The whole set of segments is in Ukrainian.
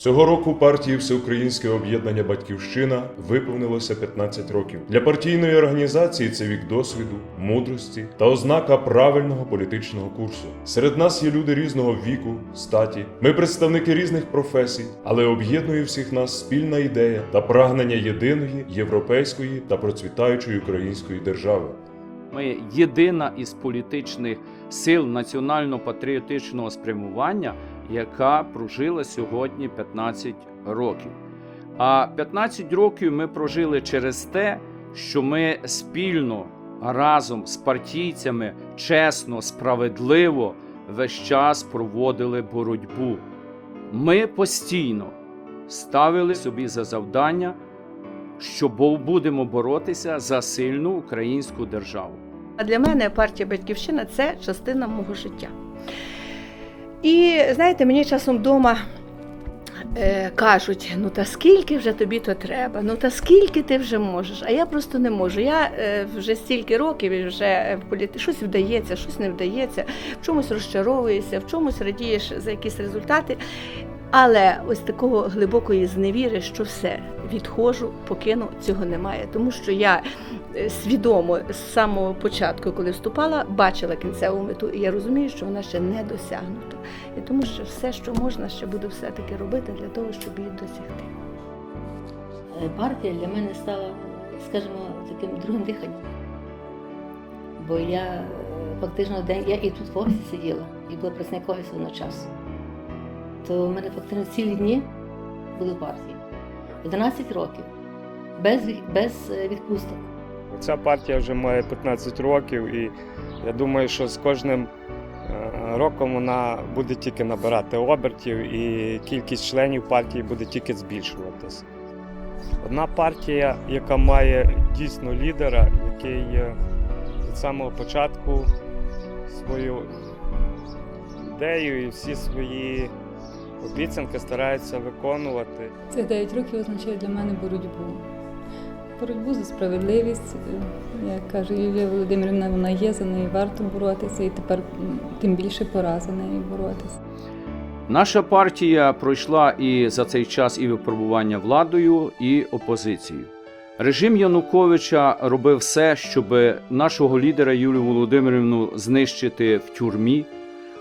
Цього року партії Всеукраїнське об'єднання Батьківщина виповнилося 15 років. Для партійної організації це вік досвіду, мудрості та ознака правильного політичного курсу. Серед нас є люди різного віку, статі. Ми представники різних професій, але об'єднує всіх нас спільна ідея та прагнення єдиної європейської та процвітаючої української держави. Ми єдина із політичних сил національно-патріотичного спрямування, яка прожила сьогодні 15 років. А 15 років ми прожили через те, що ми спільно разом з партійцями чесно, справедливо весь час проводили боротьбу. Ми постійно ставили собі за завдання що будемо боротися за сильну українську державу. А для мене партія Батьківщина це частина мого життя. І знаєте, мені часом вдома е, кажуть: ну та скільки вже тобі то треба, ну та скільки ти вже можеш. А я просто не можу. Я е, вже стільки років і вже в політи... щось вдається, щось не вдається, в чомусь розчаровуєшся, в чомусь радієш за якісь результати. Але ось такого глибокої зневіри, що все відходжу, покину, цього немає. Тому що я е, свідомо з самого початку, коли вступала, бачила кінцеву мету, і я розумію, що вона ще не досягнута. І тому що все, що можна, ще буду все-таки робити для того, щоб її досягти. Е, партія для мене стала, скажімо, таким другим диханням. Бо я е, фактично день, я і тут в офісі сиділа, і була офісу одночасно. То в мене фактично цілі дні були в партії. 11 років, без, без е, відпусток. Ця партія вже має 15 років, і я думаю, що з кожним е, роком вона буде тільки набирати обертів, і кількість членів партії буде тільки збільшуватися. Одна партія, яка має дійсно лідера, який е, від самого початку свою ідею і всі свої обіцянки старається виконувати. Цих 9 років означає для мене боротьбу. Боротьбу за справедливість. Е, Як каже Юлія Володимирівна, вона є, за неї варто боротися, і тепер тим більше пора за нею боротися. Наша партія пройшла і за цей час і випробування владою, і опозицією. Режим Януковича робив все, щоб нашого лідера Юлію Володимирівну знищити в тюрмі.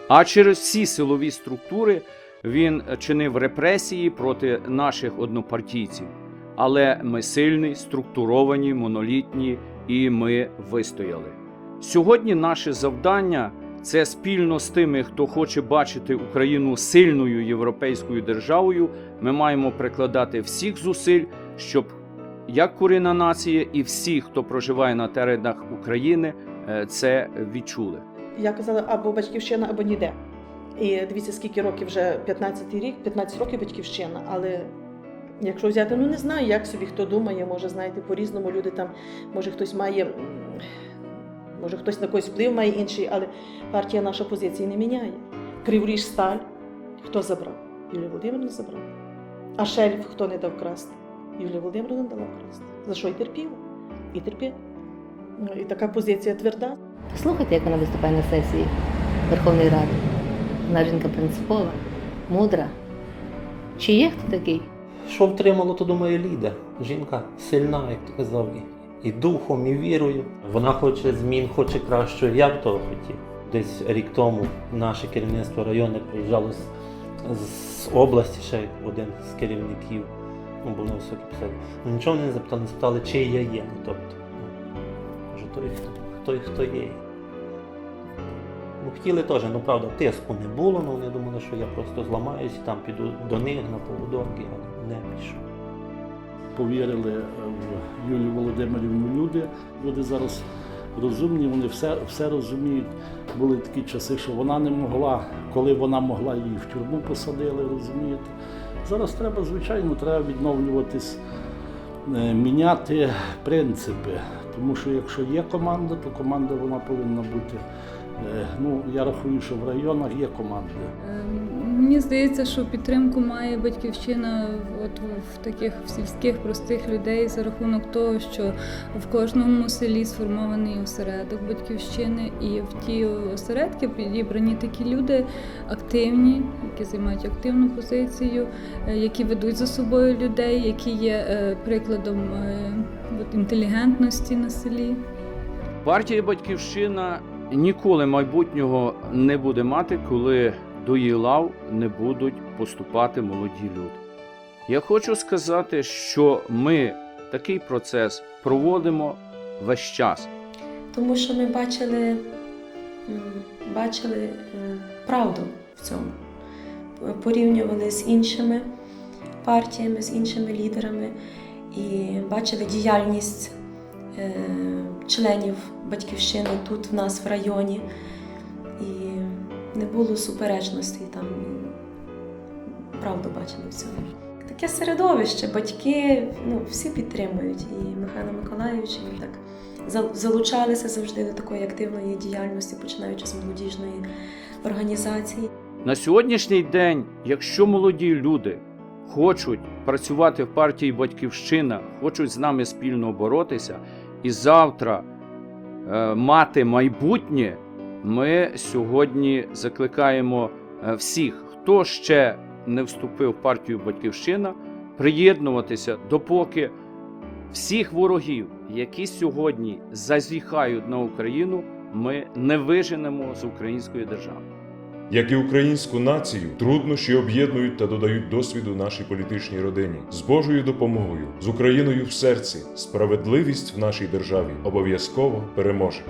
А через всі силові структури він чинив репресії проти наших однопартійців. Але ми сильні, структуровані, монолітні, і ми вистояли. Сьогодні наше завдання це спільно з тими, хто хоче бачити Україну сильною європейською державою. Ми маємо прикладати всіх зусиль, щоб як корінна нація і всі, хто проживає на теренах України, е, це відчули. Я казала або батьківщина, або ніде. І дивіться, скільки років вже 15 рік, 15 років батьківщина. Але якщо взяти, ну не знаю, як собі хто думає, може, знаєте, по-різному люди там, може хтось має, може хтось на когось вплив має інший, але партія наша позиції не міняє. Криворіж сталь, хто забрав? Юлія Володимирівна забрала. А шельф хто не дав красти? Юлія Володимирівна дала красти. За що й терпіла? І терпіла. Ну, І така позиція тверда. Послухайте, як вона виступає на сесії Верховної Ради. Вона жінка принципова, мудра. Чи є хто такий? Що втримало, то думаю, лідер. Жінка сильна, як ти казав, і, духом, і вірою. Вона хоче змін, хоче кращого. Я б того хотів. Десь рік тому наше керівництво району приїжджало з, з області, ще один з керівників. Ну, був на високій посаді. Ну, нічого не запитали, не спитали, чи я є. Ну, тобто, ну, хто, той, хто є. Ну, хотіли теж, ну правда, тиску не було, ну вони думали, що я просто зламаюсь і там піду до них на поводок, я не пішов. повірили е, в Юлію Володимирівну люди. Люди зараз розумні, вони все, все розуміють. Були такі часи, що вона не могла, коли вона могла, її в тюрму посадили, розумієте. Зараз треба, звичайно, треба відновлюватись, е, міняти принципи. Тому що якщо є команда, то команда вона повинна бути. е, Ну, я рахую, що в районах є команди. Мені здається, що підтримку має батьківщина от в таких в сільських простих людей за рахунок того, що в кожному селі сформований осередок батьківщини, і в ті осередки підібрані такі люди активні, які займають активну позицію, е, які ведуть за собою людей, які є е, прикладом е, от, інтелігентності на селі. Партія Батьківщина ніколи майбутнього не буде мати, коли до її лав не будуть поступати молоді люди. Я хочу сказати, що ми такий процес проводимо весь час. тому що ми бачили, бачили е, правду в цьому, порівнювали з іншими партіями, з іншими лідерами і бачили діяльність е, членів батьківщини тут в нас в районі. Не було суперечностей там. Правду бачили в цьому. Таке середовище, батьки ну, всі підтримують. І Михайло Миколайович він так залучалися завжди до такої активної діяльності, починаючи з молодіжної організації. На сьогоднішній день, якщо молоді люди хочуть працювати в партії Батьківщина, хочуть з нами спільно боротися і завтра е, мати майбутнє, ми сьогодні закликаємо е, всіх, хто ще не вступив в партію Батьківщина, приєднуватися, допоки всіх ворогів, які сьогодні зазіхають на Україну, ми не виженемо з української держави. Як і українську націю, труднощі об'єднують та додають досвіду нашій політичній родині. З Божою допомогою, з Україною в серці, справедливість в нашій державі обов'язково переможе.